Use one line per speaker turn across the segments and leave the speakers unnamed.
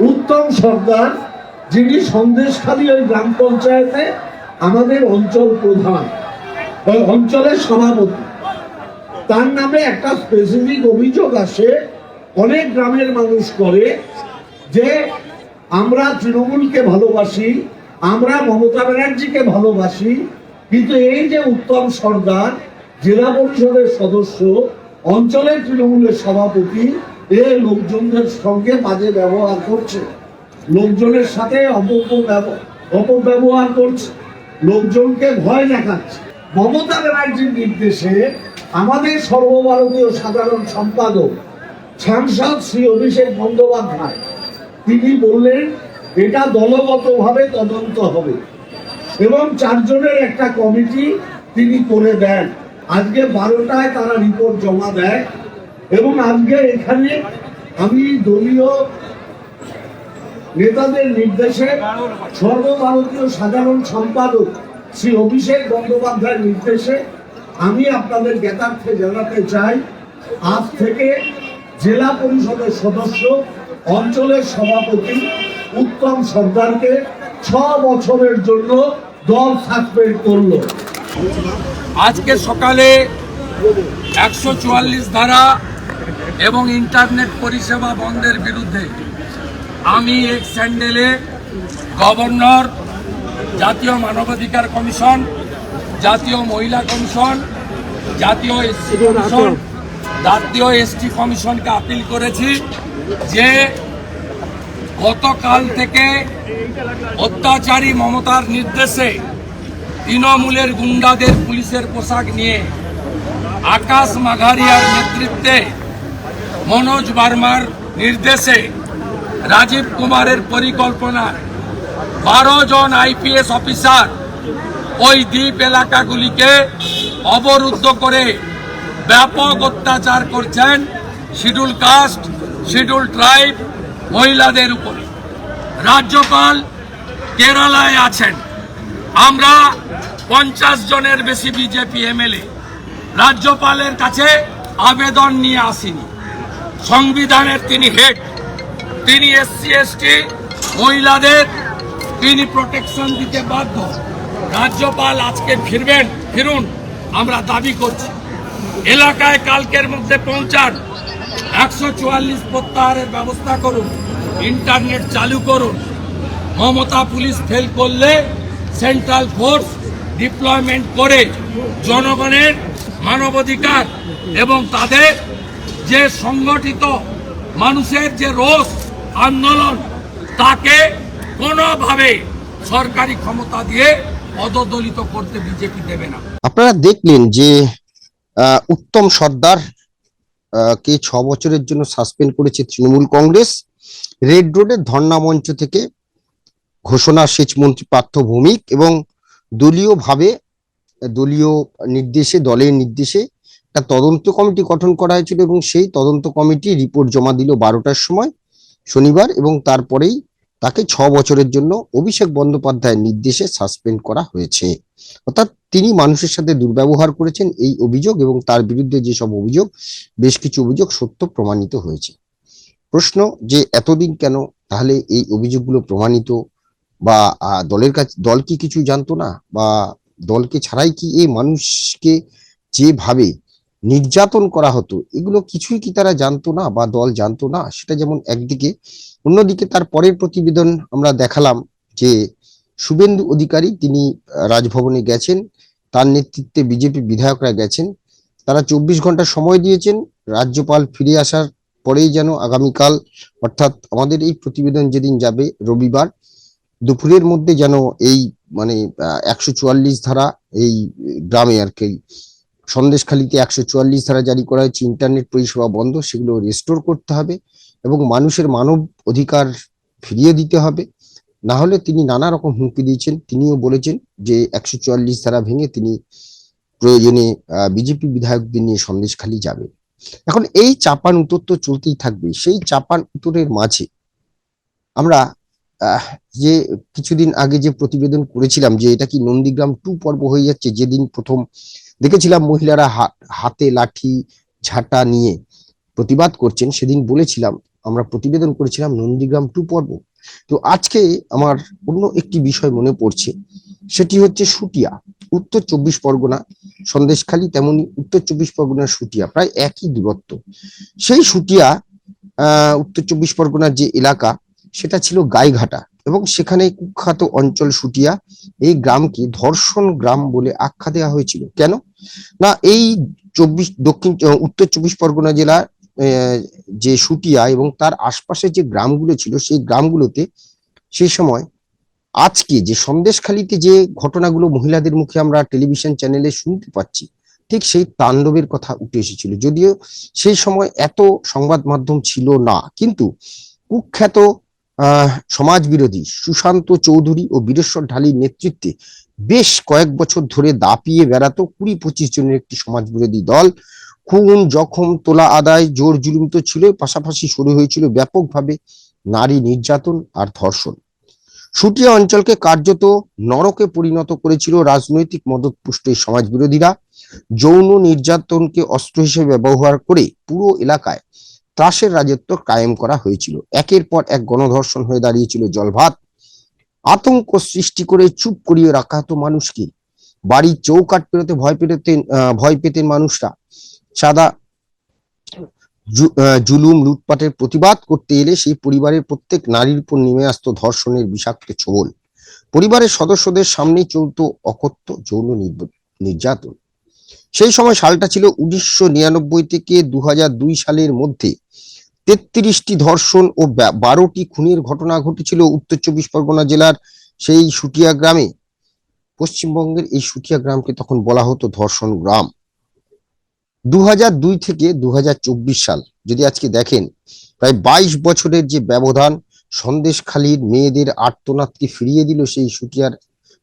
উত্তম সর্দার, যিনি সন্দেশখালী ওই গ্রাম পঞ্চায়েতে আমাদের অঞ্চল প্রধান ওই অঞ্চলের সভাপতি। তার নামে একটা স্পেসিফিক অভিযোগ আসে, অনেক গ্রামের মানুষ করে, যে আমরা তৃণমূলকে ভালোবাসি, আমরা মমতা ব্যানার্জিকে ভালোবাসি, কিন্তু এই যে উত্তম সর্দার, জেলা পরিষদের সদস্য, অঞ্চলের তৃণমূলের সভাপতি এ লোকজনদের সঙ্গে বাজে ব্যবহার করছে। লোকজনের সাথে অপব্যব- অপব্যবহার করছে। লোকজনকে ভয় দেখাচ্ছে। মমতা ব্যানার্জির নির্দেশে আমাদের সর্বভারতীয় সাধারণ সম্পাদক, সাংসদ শ্রী অভিষেক বন্দ্যোপাধ্যায়, তিনি বললেন, এটা দলগতভাবে তদন্ত হবে এবং চারজনের একটা কমিটি তিনি করে দেন। আজকে বারোটায় তারা রিপোর্ট জমা দেয়। এবং আজকে এখানে আমি দলীয় নেতাদের নির্দেশে সর্বভারতীয় সাধারণ সম্পাদক শ্রী অভিষেক বন্দ্যোপাধ্যায়ের নির্দেশে আমি আপনাদের জ্ঞাতার্থে জানাতে চাই, আজ থেকে জেলা পরিষদের সদস্য, অঞ্চলের সভাপতি উত্তম সর্দারকে ছ বছরের জন্য দল সাসপেন্ড করল।
আজকে সকালে একশো চুয়াল্লিশ ধারা এবং ইন্টারনেট পরিষেবা বন্ধের বিরুদ্ধে আমি এক স্যান্ডেলে গভর্নর, জাতীয় মানবাধিকার কমিশন, জাতীয় মহিলা কমিশন, জাতীয় এসসি কমিশন, জাতীয় এসটি কমিশনকে আপিল করেছি যে গতকাল থেকে অত্যাচারী মমতার নির্দেশে তৃণমূলের গুন্ডাদের পুলিশের পোশাক নিয়ে আকাশ মাঘারিয়ার নেতৃত্বে মনোজ বার্মার নির্দেশে রাজীব কুমারের পরিকল্পনায় বারো জন আইপিএস অফিসার ওই দ্বীপ এলাকাগুলিকে অবরুদ্ধ করে ব্যাপক অত্যাচার করছেন শিডিউল কাস্ট, শিডিউল ট্রাইব মহিলাদের উপরে। রাজ্যপাল কেরালায় আছেন। আমরা পঞ্চাশ জনের বেশি বিজেপি এমএলএ। রাজ্যপালের কাছে আবেদন নিয়ে আসিনি। সংবিধানের তিনি হেড তিনি এসসি এসটি মহিলাদের তিনি প্রোটেকশন দিতে বাধ্য। রাজ্যপাল আজকে ফিরবেন, ফিরুন, আমরা দাবি করছি। এলাকায় কালকের মধ্যে পৌঁছান, একশো চুয়াল্লিশ প্রত্যাহারের ব্যবস্থা করুন ইন্টারনেট চালু করুন। মমতা পুলিশ ফেল করলে সেন্ট্রাল ফোর্স ডিপ্লয়মেন্ট করে জনগণের মানবাধিকার এবং তাদের যে সংগঠিত মানুষের যে রোষ আন্দোলন, তাকে কোনোভাবে সরকারি ক্ষমতা দিয়ে পদদলিত করতে বিজেপি দেবে না।
আপনারা দেখলেন যে উত্তম সর্দার কে ছ বছরের জন্য সাসপেন্ড করেছে তৃণমূল কংগ্রেস। রেড রোডের ধর্ণা মঞ্চ থেকে ঘোষণা সেচ মন্ত্রী পার্থ ভৌমিক এবং দলীয়ভাবে, দলীয় নির্দেশে, দলের নির্দেশে একটা তদন্ত কমিটি গঠন করা হয়েছিল এবং সেই তদন্ত কমিটি রিপোর্ট জমা দিল বারোটার সময়, শনিবার এবং তারপরেই তাকে ছ বছরের জন্য অভিষেক বন্দ্যোপাধ্যায়ের নির্দেশে সাসপেন্ড করা হয়েছে। অর্থাৎ তিনি মানুষের সাথে দুর্ব্যবহার করেছেন এই অভিযোগ এবং তার বিরুদ্ধে যেসব অভিযোগ, বেশ কিছু অভিযোগ সত্য প্রমাণিত হয়েছে। প্রশ্ন যে এতদিন কেন? তাহলে এই অভিযোগগুলো প্রমাণিত বা দলের কাছে, দল কি কিছু জানতো না? বা দলকে ছাড়াই কি এই মানুষকে যেভাবে নির্যাতন করা হতো, এগুলো কিছুই কি তারা জানতো না বা দল জানতো না? সেটা যেমন একদিকে। অন্যদিকে তার পরের প্রতিবেদন আমরা দেখালাম যে শুভেন্দু অধিকারী তিনি রাজভবনে গেছেন, তার নেতৃত্বে বিজেপি বিধায়করা গেছেন। তারা চব্বিশ ঘণ্টা সময় দিয়েছেন, রাজ্যপাল ফিরে আসার পরেই যেন আগামীকাল, অর্থাৎ আমাদের এই প্রতিবেদন যেদিন যাবে রবিবার, দুপুরের মধ্যে যেন এই মানে একশো চুয়াল্লিশ ধারা এই গ্রামে আর কি সন্দেশখালীতে একশো চুয়াল্লিশ ধারা জারি করা হয়েছে, ইন্টারনেট পরিষেবা বন্ধ, সেগুলো রেস্টোর করতে হবে এবং মানুষের মানব অধিকার ফিরিয়ে দিতে হবে। না হলে তিনি নানা রকম হুমকি দিয়েছেন। তিনিও বলেছেন যে একশো চুয়াল্লিশ ধারা ভেঙে তিনি প্রয়োজনে বিজেপি বিধায়কদের নিয়ে সন্দেশখালী যাবেন। এখন এই চাপান উত্তর তো চলতেই থাকবে। সেই চাপান উত্তরের মাঝে আমরা যে কিছুদিন আগে যে প্রতিবেদন করেছিলাম যে এটা কি নন্দীগ্রাম টু পর্ব হয়ে যাচ্ছে, যেদিন প্রথম দেখেছিলাম মহিলারা হাতে লাঠি, ঝাঁটা নিয়ে প্রতিবাদ করছেন। সেদিন বলেছিলাম, আমরা প্রতিবেদন করেছিলাম নন্দীগ্রাম টু পর্ব। তো আজকে আমার অন্য একটি বিষয় মনে পড়ছে। সেটি হচ্ছে সুটিয়া। উত্তর চব্বিশ পরগনা, সন্দেশখালী তেমনি উত্তর চব্বিশ পরগনার সুটিয়া, প্রায় একই দূরত্ব। সেই সুটিয়া, আহ, উত্তর চব্বিশ পরগনার যে এলাকা, সেটা ছিল গাইঘাটা। এবং সেখানে কুখ্যাত অঞ্চল সুটিয়া এই গ্রামকে ধর্ষণ গ্রাম বলে আখ্যা দেওয়া হয়েছিল। কেন? না, এই চব্বিশ দক্ষিণ উত্তর চব্বিশ পরগনা জেলার যে সুটিয়া এবং তার আশপাশে যে গ্রামগুলো ছিল, সেই গ্রামগুলোতে সেই সময় আজকে যে সন্দেশখালিতে যে ঘটনাগুলো মহিলাদের মুখে আমরা টেলিভিশন চ্যানেলে শুনতে পাচ্ছি, ঠিক সেই তাণ্ডবের কথা উঠে এসেছিল। যদিও সেই সময় এত সংবাদ মাধ্যম ছিল না, কিন্তু কুখ্যাত সমাজ বিরোধী সুশান্ত চৌধুরী ও বীরেশ্বর ঢালির নেতৃত্বে বেশ কয়েক বছর ধরে দাপিয়ে বেড়াতো কুড়ি পঁচিশ জনের একটি সমাজ বিরোধী দল। খুন, জখম, তোলা, আদায়, জোর জুলুম তো ছিল পাশাপাশি শুরু হয়েছিল ব্যাপকভাবে নারী নির্যাতন আর ধর্ষণ। সুটিয়া অঞ্চলকে কার্যত নরকে পরিণত করেছিল রাজনৈতিক মদতপুষ্ট এই সমাজ বিরোধীরা যৌন নির্যাতনকে অস্ত্র হিসেবে ব্যবহার করে পুরো এলাকায় ত্রাসের রাজত্ব কায়েম করা হয়েছিল। একের পর এক গণধর্ষণ হয়ে দাঁড়িয়েছিল জলভাত। আতঙ্ক সৃষ্টি করে চুপ করিয়ে রাখা হতো মানুষকে। বাড়ির চৌকাট পেরোতে ভয় পেরোতেন আহ, ভয় পেতেন মানুষরা। সাদা জুলুম লুটপাটের প্রতিবাদ করতে এলে সেই পরিবারের প্রত্যেক নারীর উপর নেমে আসতো ধর্ষণের বিষাক্ত ছোবল। পরিবারের সদস্যদের সামনে চলত অকথ্য যৌন নির্যাতন। সেই সময় সালটা ছিল উনিশশো নিরানব্বই থেকে দু সালের মধ্যে। তেত্রিশটি ধর্ষণ ও বারোটি খুনের ঘটনা ঘটেছিল উত্তর চব্বিশ পরগনা জেলার সেই সুটিয়া গ্রামে। পশ্চিমবঙ্গের এই সুটিয়া গ্রামকে তখন বলা হতো ধর্ষণ গ্রাম। দু দুই থেকে দু হাজার চব্বিশ সাল, যদি আজকে দেখেন, প্রায় বাইশ বছরের যে ব্যবধান, সন্দেশখালীর মেয়েদের আর্তনাদকে ফিরিয়ে দিল সেই সুটিয়ার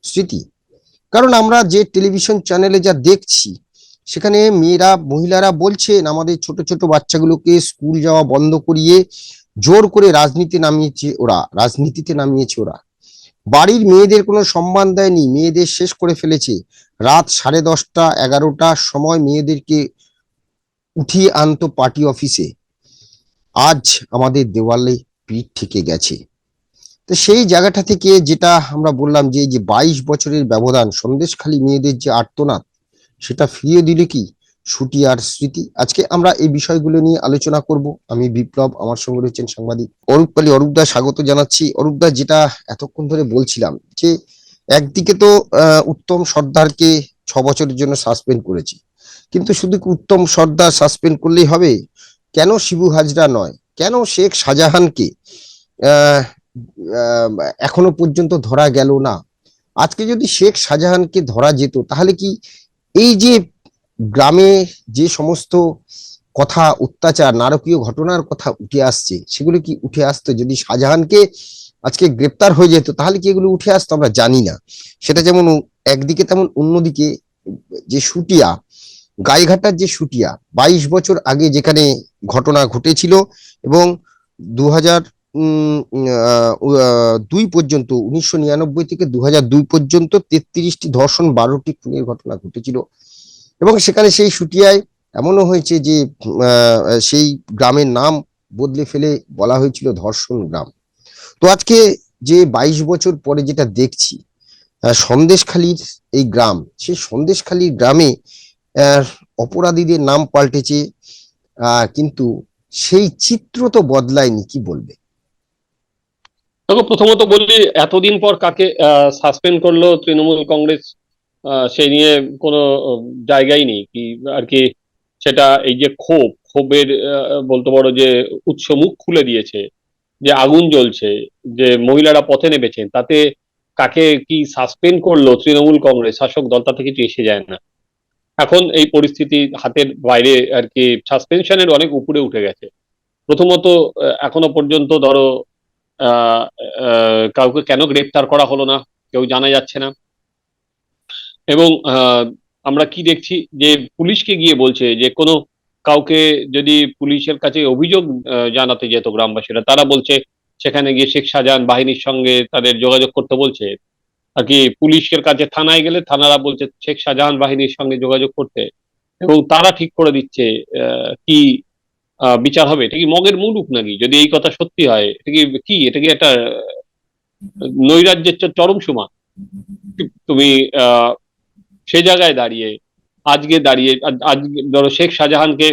স্মৃতি। কারণ আমরা যে টেলিভিশন চ্যানেলে যা দেখছি সেখানে মেয়েরা, মহিলারা বলছেন, আমাদের ছোট ছোট বাচ্চাগুলোকে স্কুল যাওয়া বন্ধ করিয়ে জোর করে রাজনীতি নামিয়েছে ওরা, রাজনীতিতে নামিয়েছে ওরা। বাড়ির মেয়েদের কোনো সম্মান দেয়নি, মেয়েদের শেষ করে ফেলেছে। রাত সাড়ে দশটা এগারোটার সময় মেয়েদেরকে উঠিয়ে আনতো পার্টি অফিসে। আজ আমাদের দেওয়ালে পিঠ থেকে গেছে। তো সেই জায়গাটা থেকে যেটা আমরা বললাম যে যে বাইশ বছরের ব্যবধান, সন্দেশখালী মেয়েদের যে আর্তনাদ সেটা ফিরিয়ে দিলে কি? ছুটি আর স্মৃতি? আজকে আমরা এই বিষয়গুলো নিয়ে আলোচনা করব। আমি বিপ্লব, আমার সঙ্গে রয়েছেন সাংবাদিক অরূপ পালি। অরূপদা স্বাগত জানাচ্ছি। অরূপদা যেটা এতক্ষণ ধরে বলছিলাম যে, একদিকে তো উত্তম সর্দারকে ছ বছরের জন্য সাসপেন্ড করেছি। কিন্তু শুধু উত্তম সর্দার সাসপেন্ড করলেই হবে? কেন শিবু হাজরা নয়? কেন শেখ শাহজাহানকে এখনও পর্যন্ত ধরা গেল না? আজকে যদি শেখ শাহজাহানকে ধরা যেত, তাহলে কি এই যে গ্রামে যে সমস্ত কথা, অত্যাচার, নারকীয় ঘটনার কথা উঠে আসছে, সেগুলো কি উঠে আসতো? যদি শাহজাহানকে আজকে গ্রেপ্তার হয়ে যেত, তাহলে কি এগুলো উঠে আসতো? আমরা জানি না। সেটা যেমন একদিকে তেমন অন্যদিকে যে সুটিয়া, গাইঘাটার যে সুটিয়া, বাইশ বছর আগে যেখানে ঘটনা ঘটেছিল এবং দু হাজার দুই পর্যন্ত, উনিশশো নিরানব্বই থেকে দু দুই পর্যন্ত তেত্রিশটি ধর্ষণ, বারোটি খুনের ঘটনা ঘটেছিল। এবং সেখানে সেই সুটিয়ায় এমনও হয়েছে যে সেই গ্রামের নাম বদলে ফেলে বলা হয়েছিল ধর্ষণ গ্রাম। তো আজকে যে বাইশ বছর পরে যেটা দেখছি সন্দেশখালীর এই গ্রাম, সেই সন্দেশখালীর গ্রামে অপরাধীদের নাম পাল্টেছে কিন্তু সেই চিত্র তো বদলায়নি, কি বলবে?
দেখো, প্রথমত বলি, এতদিন পর কাকে সাসপেন্ড করল তৃণমূল কংগ্রেস সেই নিয়ে কোনো জায়গাই নেই। কি, আর কি, সেটা এই যে ক্ষোভ, ক্ষোভের বলতে পারো যে উৎস মুখ খুলে দিয়েছে, যে আগুন জ্বলছে, যে মহিলারা পথে নেমেছেন, তাতে কাকে কি সাসপেন্ড করল তৃণমূল কংগ্রেস, শাসক দল তাতে কিছু এসে যায় না। এখন এই পরিস্থিতি হাতের বাইরে, আর কি সাসপেনশনের অনেক উপরে উঠে গেছে। প্রথমত এখনও পর্যন্ত ধরো কাউকে কেন গ্রেপ্তার করা হলো না, কেউ জানা যাচ্ছে না। এবং আমরা কি দেখছি যে পুলিশকে গিয়ে বলছে যে কোনো কাউকে যদি পুলিশের কাছে অভিযোগ জানাতে যেত গ্রামবাসীরা, তারা বলছে সেখানে গিয়ে শেখ শাহজাহান বাহিনীর সঙ্গে তাদের যোগাযোগ করতে বলছে। আর কি পুলিশের কাছে থানায় গেলে থানারা বলছে শেখ শাহজাহান বাহিনীর সঙ্গে যোগাযোগ করতে। এবং তারা ঠিক করে দিচ্ছে কি বিচার হবে। এটা কি মগের মুলুক নাকি? যদি এই কথা সত্যি হয় এটা কি কি? এটা কি একটা নৈরাজ্যের চরম সীমা? তুমি সে জায়গায় দাঁড়িয়ে আজকে দাঁড়িয়ে আজ- আজকে ধরো শেখ শাহজাহানকে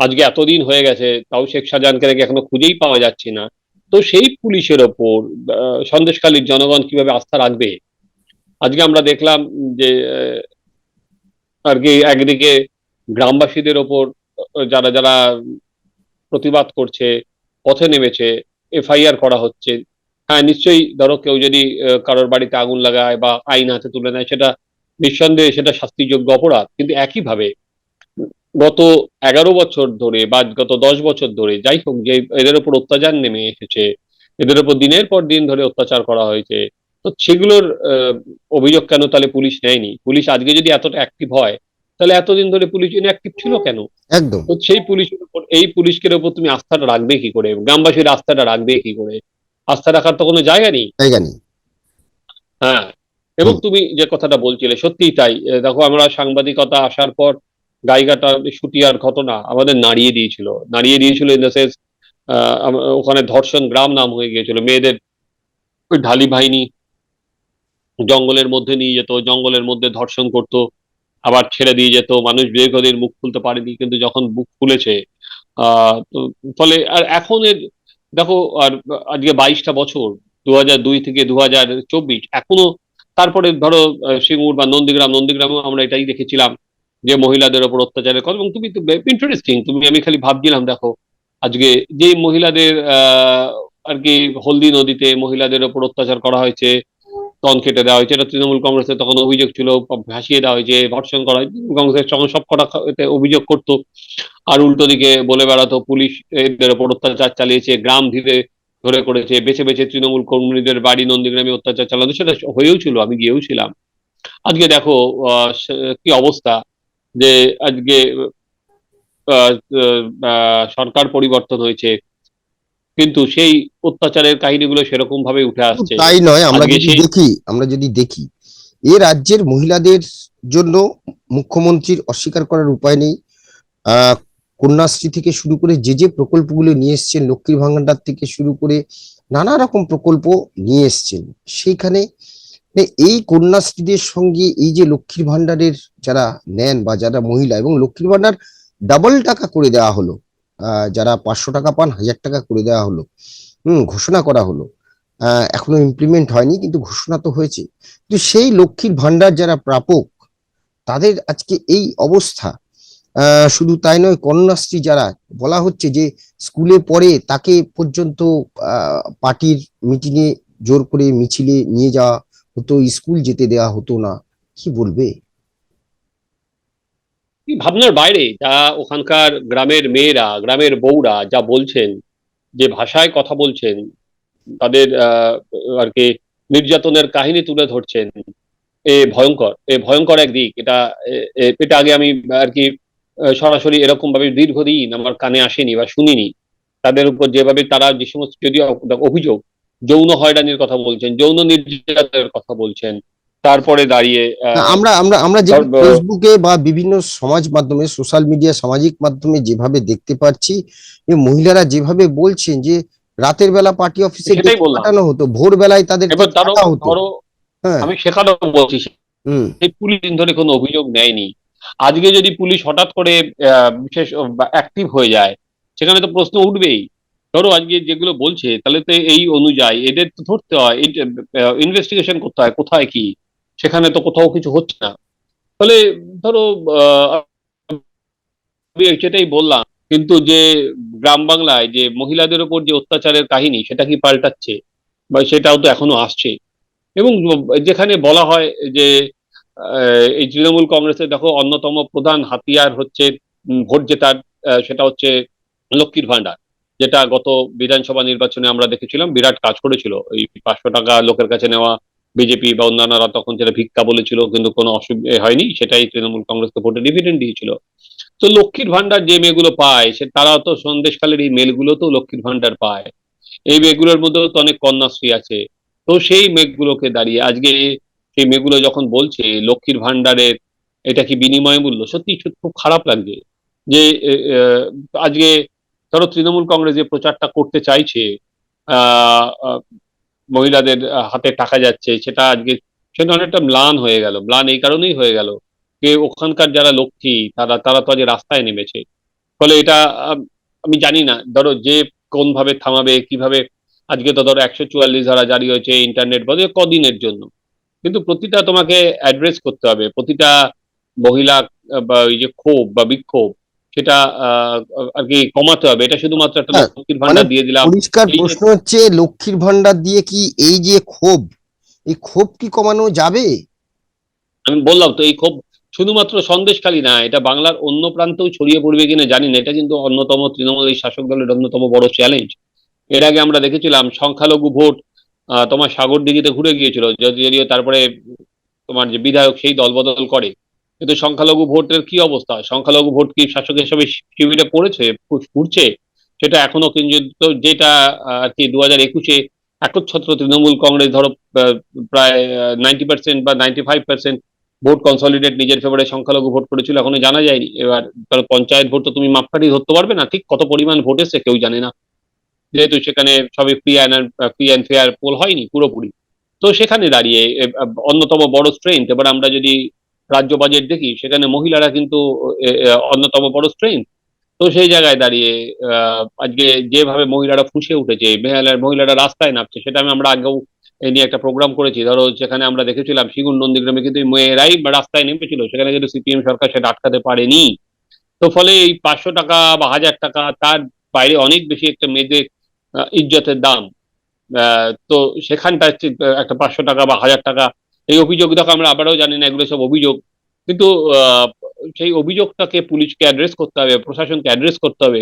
আজকে এতদিন হয়ে গেছে তাও শেখ শাহজাহানকে নাকি এখনও খুঁজেই পাওয়া যাচ্ছে না। তো সেই পুলিশের ওপর আহ, সন্দেশখালীর জনগণ কীভাবে আস্থা রাখবে? আজকে আমরা দেখলাম যে আর কি একদিকে গ্রামবাসীদের ওপর যারা যারা প্রতিবাদ করছে, পথে নেমেছে, এফআইআর করা হচ্ছে হ্যাঁ নিশ্চয়ই ধরো কেউ যদি কারোর বাড়িতে আগুন লাগায় বা আইন হাতে তুলে নেয়, সেটা নিঃসন্দেহে সেটা শাস্তিযোগ্য অপরাধ। কিন্তু একইভাবে গত এগারো বছর ধরে বা গত দশ বছর ধরে যাই হোক, যে এদের উপর অত্যাচার নেমে এসেছে, এদের উপর দিনের পর দিন ধরে অত্যাচার করা হয়েছে, তো সেগুলোর অভিযোগ কেন তাহলে পুলিশ নেয়নি? পুলিশ আজকে যদি এতটা অ্যাক্টিভ হয় তাহলে এতদিন ধরে পুলিশ ইনঅ্যাক্টিভ ছিল কেন?
একদম।
তো সেই পুলিশের উপর এই পুলিশের উপর তুমি আস্থাটা রাখবে কি করে? গ্রামবাসীর আস্থাটা রাখবে কি করে? আস্থা রাখার তো কোনো জায়গা নেই।
জায়গা নেই।
হ্যাঁ এবং তুমি যে কথাটা বলছিলে সত্যিই তাই। দেখো আমরা সাংবাদিকতা আসার পর গাইঘাটা শুটিয়ার ঘটনা আমাদের নাড়িয়ে দিয়েছিল। নাড়িয়ে দিয়েছিল ইন দ্য সেন্স ওখানে ধর্ষণ গ্রাম নাম হয়ে গিয়েছিল। মেয়েদের ওই ঢালি বাহিনী জঙ্গলের মধ্যে নিয়ে যেত জঙ্গলের মধ্যে ধর্ষণ করতো। আবার ছেড়ে দিয়ে যেত, মানুষ দীর্ঘদিন মুখ খুলতে পারেনি, কিন্তু যখন মুখ খুলেছে ফলে আর এখন এর, দেখো, আর আজকে বাইশটা বছর দু হাজার দুই থেকে দু হাজার চব্বিশ, এখনও তারপরে ধরো সিঙ্গুর বা নন্দীগ্রাম, নন্দীগ্রামেও আমরা এটাই দেখেছিলাম যে মহিলাদের ওপর অত্যাচারের কথা, এবং তুমি ইন্টারেস্টিং তুমি, আমি খালি ভাবছিলাম, দেখো, আজকে যে মহিলাদের আর কি হলদি নদীতে মহিলাদের ওপর অত্যাচার করা হয়েছে তন কেটে দেওয়া হয়েছে। এটা তৃণমূল কংগ্রেসের তখন অভিযোগ ছিল, ভাসিয়ে দেওয়া হয়েছে ভর্ষণ করা হয়েছে। তৃণমূল কংগ্রেসের সঙ্গে সব কটা অভিযোগ করতো। আর উল্টো দিকে বলে বেড়াতো, পুলিশ এদের ওপর অত্যাচার চালিয়েছে, গ্রাম ধীরে ধরে করেছে, বেছে বেছে তৃণমূল কর্মীদের বাড়ি নন্দীগ্রামে অত্যাচার চালানো সেটা হয়েও ছিল, আমি গিয়েও ছিলাম। আজকে দেখো কি অবস্থা যে আজকে সরকার পরিবর্তন হয়েছে। কিন্তু সেই অত্যাচারের কাহিনীগুলো সেরকম ভাবে উঠে আসছে।
তাই নয় আমরা যদি দেখি আমরা যদি দেখি এ রাজ্যের মহিলাদের জন্য মুখ্যমন্ত্রীর অস্বীকার করার উপায় নেই। কন্যাশ্রী থেকে শুরু করে যে যে প্রকল্পগুলো নিয়ে এসছেন লক্ষ্মীর ভাঙান্ডার থেকে শুরু করে নানা রকম প্রকল্প নিয়ে এসছেন। সেইখানে মানে এই কন্যাশ্রীদের সঙ্গে এই যে লক্ষ্মীর ভান্ডারের যারা নেন বা যারা মহিলা এবং লক্ষ্মীর ভান্ডার ডাবল টাকা করে দেওয়া হলো যারা পাঁচশো টাকা পান, হাজার টাকা করে দেওয়া হলো, হম, ঘোষণা করা হলো। এখনও ইমপ্লিমেন্ট হয়নি, কিন্তু ঘোষণা তো হয়েছে। কিন্তু সেই লক্ষ্মীর ভান্ডার যারা প্রাপক, তাদের আজকে এই অবস্থা। শুধু তাই নয়, কন্যাশ্রী যারা, বলা হচ্ছে যে স্কুলে পড়ে তাকে পর্যন্ত পার্টির মিটিংয়ে জোর করে মিছিলে নিয়ে যাওয়া হতো, স্কুল যেতে দেওয়া হতো না। কি বলবে?
ভাবনার বাইরে যা ওখানকার গ্রামের মেয়েরা, গ্রামের বউরা যা বলছেন, যে ভাষায় কথা বলছেন, তাদের আর কি নির্যাতনের কাহিনী তুলে ধরছেন, এ ভয়ঙ্কর এ ভয়ঙ্কর এক দিক। এটা এটা আগে আমি, আর কি সরাসরি এরকম ভাবে দীর্ঘদিন আমার কানে আসেনি বা শুনিনি। তাদের উপর যেভাবে তারা যে সমস্ত যদিও অভিযোগ, যৌন হয়রানির কথা বলছেন, যৌন নির্যাতনের কথা বলছেন তারপরে দাঁড়িয়ে
আমরা আমরা আমরা যে ফেসবুকে বা বিভিন্ন সমাজ মাধ্যমে সোশ্যাল মিডিয়া সামাজিক মাধ্যমে যেভাবে দেখতে পাচ্ছি যে মহিলারা যেভাবে বলছেন যে রাতের বেলা পার্টি অফিসে পাঠানো হতো ভোর বেলায় তাদের হ্যাঁ।
আমি সেখানে বলছি সেই পুলিশ দিন ধরে কোনো অভিযোগ নেয়নি। আজকে যদি পুলিশ হঠাৎ করে বিশেষ অ্যাক্টিভ হয়ে যায় সেখানে তো প্রশ্ন উঠবেই। ধরো আজকে যেগুলো বলছে তাহলে তো এই অনুযায়ী এদের তো ধরতে হয় ইনভেস্টিগেশন করতে হয় কোথায় কি? সেখানে তো কোথাও কিছু হচ্ছে না। ফলে ধরো সেটাই বললাম, কিন্তু যে গ্রাম বাংলায় যে মহিলাদের উপর যে অত্যাচারের কাহিনী, সেটা কি পাল্টাচ্ছে? বা সেটাও তো এখনও আসছে। এবং যেখানে বলা হয় যে এই তৃণমূল কংগ্রেসের দেখো অন্যতম প্রধান হাতিয়ার হচ্ছে ভোট জেতার সেটা হচ্ছে লক্ষ্মীর ভান্ডার যেটা গত বিধানসভা নির্বাচনে আমরা দেখেছিলাম, বিরাট কাজ করেছিল। এই পাঁচশো টাকা লোকের কাছে নেওয়া বিজেপি বা অন্যান্যরা তখন যেটা ভিক্ষা বলেছিল, কিন্তু কোনো অসুবিধা হয়নি, সেটাই তৃণমূল কংগ্রেসকে ভোটে ডিভিডেন্ড দিয়েছিল। তো লক্ষ্মীর ভান্ডার যে মেয়েগুলো পায়, সে তারা তো সন্দেশকালের এই মেলগুলো তো লক্ষ্মীর ভান্ডার পায়। এই মেয়েগুলোর মধ্যেও তো অনেক কন্যাশ্রী আছে। তো সেই মেঘগুলোকে দাঁড়িয়ে আজকে সেই মেয়েগুলো যখন বলছে, লক্ষ্মীর ভান্ডারের এটা কি বিনিময় মূল্য? সত্যি খুব খারাপ লাগছে যে আজকে ধরো তৃণমূল কংগ্রেস যে প্রচারটা করতে চাইছে মহিলাদের হাতে টাকা যাচ্ছে, সেটা আজকে সেটা অনেকটা ম্লান হয়ে গেল। ম্লান এই কারণেই হয়ে গেল যে ওখানকার যারা লক্ষ্মী, তারা তারা তো আজ রাস্তায় নেমেছে। ফলে এটা, আমি জানি না, ধরো যে কোন ভাবে থামাবে, কীভাবে, আজকে তো ধরো একশো চুয়াল্লিশ ধারা জারি হয়েছে ইন্টারনেট বন্ধ কদিনের জন্য। কিন্তু প্রতিটা তোমাকে অ্যাড্রেস করতে হবে, প্রতিটা মহিলা বা ওই যে ক্ষোভ বা বিক্ষোভ সেটা আর কি কমাতে হবে। এটা শুধুমাত্র একটা
হ্যাঁ,
লক্ষ্মীর ভান্ডার দিয়ে দিলাম।
পরিষ্কার প্রশ্ন হচ্ছে লক্ষ্মীর ভান্ডার দিয়ে কি এই যে ক্ষোভ এই ক্ষোভ কি কমানো যাবে?
আমি বললাম তো এই ক্ষোভ শুধুমাত্র সন্দেশখালী না এটা বাংলার অন্য প্রান্তেও ছড়িয়ে পড়বে কিনা জানি না। এটা কিন্তু অন্যতম তৃণমূল এই শাসক দলের অন্যতম বড় চ্যালেঞ্জ এর আগে আমরা দেখেছিলাম সংখ্যালঘু ভোট আহ, তোমার সাগর দিঘিতে ঘুরে গিয়েছিল যদি- যদিও তারপরে তোমার যে বিধায়ক সেই দলবদল করে। কিন্তু সংখ্যালঘু ভোটের কি অবস্থা? সংখ্যালঘু ভোট কি শাসক হিসেবে শিবিরে পড়েছে পুড়ছে? সেটা এখনও কিন্তু যেটা আর কি দু হাজার একুশে একচ্ছত্র তৃণমূল কংগ্রেস ধরো প্রায় নাইনটি পার্সেন্ট বা ninety five percent vote consolidate নিজের ফেভারে সংখ্যালঘু ভোট করেছিল, এখনও জানা যায়নি। এবার ধরো পঞ্চায়েত ভোট তো তুমি মাপকাঠি ধরতে পারবে না, ঠিক কত পরিমাণ ভোট এসছে কেউ জানে না। যেহেতু সেখানে সবই free and free and fair poll হয়নি, পুরোপুরি। তো সেখানে দাঁড়িয়ে অন্যতম বড় স্ট্রেংথ এবার আমরা যদি রাজ্য বাজেট দেখি সেখানে মহিলারা কিন্তু এ, এ, অন্যতম বড় স্ট্রেংথ তো সেই জায়গায় দাঁড়িয়ে আজকে যেভাবে মহিলারা ফুসে উঠেছে মহিলার রাস্তায় নামছে সেটা আমি আমরা আগেও এই নিয়ে একটা প্রোগ্রাম করেছি। ধরো যেখানে আমরা দেখেছিলাম সিগুন নন্দীগ্রামে কিন্তু মেয়েরাই রাস্তায় নেমেছিল সেখানে কিন্তু সিপিএম সরকার সেটা আটকাতে পারেনি। তো ফলে এই পাঁচশো টাকা বা হাজার টাকা তার বাইরে অনেক বেশি একটা মেয়েদের ইজ্জতের দাম। তো সেখানটা একটা পাঁচশো টাকা বা হাজার টাকা এই অভিযোগ দেখো আমরা আবারও জানি না, এগুলো সব অভিযোগ। কিন্তু সেই অভিযোগটাকে পুলিশকে অ্যাড্রেস করতে হবে, প্রশাসনকে অ্যাড্রেস করতে হবে।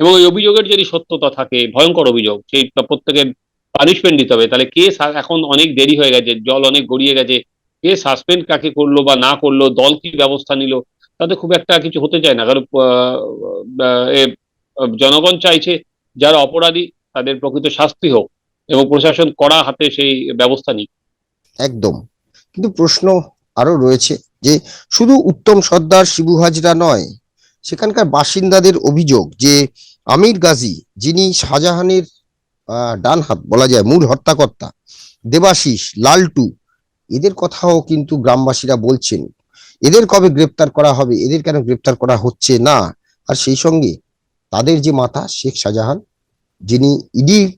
এবং ওই অভিযোগের যদি সত্যতা থাকে, ভয়ঙ্কর অভিযোগ, সেই প্রত্যেকের পানিশমেন্ট দিতে হবে। তাহলে কে এখন অনেক দেরি হয়ে গেছে, জল অনেক গড়িয়ে গেছে, কে সাসপেন্ড কাকে করল বা না করল, দল কি ব্যবস্থা নিল, তাতে খুব একটা কিছু হতে চায় না। কারণ জনগণ চাইছে যারা অপরাধী, তাদের প্রকৃত শাস্তি হোক এবং প্রশাসন কড়া হাতে সেই ব্যবস্থা নিক।
একদম। কিন্তু প্রশ্ন আরও রয়েছে যে শুধু উত্তম সর্দার শিবু হাজরা নয়, সেখানকার বাসিন্দাদের অভিযোগ যে আমির গাজী, যিনি শাহজাহানের ডান হাত বলা যায় মূল হত্যাকর্তা, দেবাশিস, লালটু, এদের কথাও কিন্তু গ্রামবাসীরা বলছেন, এদের কবে গ্রেপ্তার করা হবে, এদের কেন গ্রেপ্তার করা হচ্ছে না? আর সেই সঙ্গে তাদের যে মাতা শেখ শাহজাহান, যিনি ইডির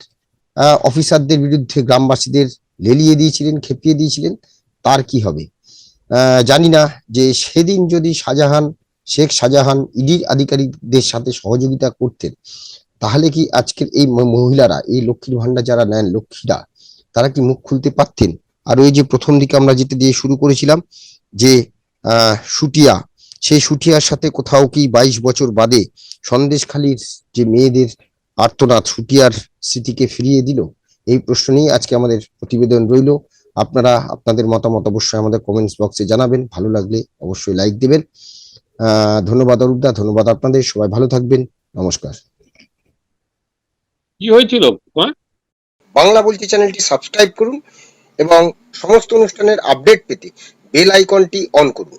অফিসারদের বিরুদ্ধে গ্রামবাসীদের লেলিয়ে দিয়েছিলেন, খেপিয়ে দিয়েছিলেন তার কি হবে? জানি না যে সেদিন যদি শাহজাহান, শেখ শাহজাহান ইডির আধিকারিকদের সাথে সহযোগিতা করতেন, তাহলে কি আজকের এই মহিলারা, এই লক্ষ্মীর ভান্ডার যারা নেন, লক্ষ্মীরা, তারা কি মুখ খুলতে পারতেন? আর ওই যে প্রথম দিকে আমরা যেতে দিয়ে শুরু করেছিলাম যে সুটিয়া, সেই সুটিয়ার সাথে কোথাও কি বাইশ বছর বাদে সন্দেশখালীর যে মেয়েদের আর্তনাদ সুটিয়ার স্মৃতিকে ফিরিয়ে দিল? এই প্রশ্ন নিয়ে আজকে আমাদের প্রতিবেদন রইল। আপনারা আপনাদের মতামত অবশ্যই আমাদের কমেন্টস বক্সে জানাবেন। ভালো লাগলে অবশ্যই লাইক দিবেন। আহ ধন্যবাদ অরূপদা ধন্যবাদ আপনাদের। সবাই ভালো থাকবেন। নমস্কার।
কি হয়েছিল? হ্যাঁ
বাংলা বলছি চ্যানেলটি সাবস্ক্রাইব করুন এবং সমস্ত অনুষ্ঠানের আপডেট পেতে বেল আইকনটি অন করুন।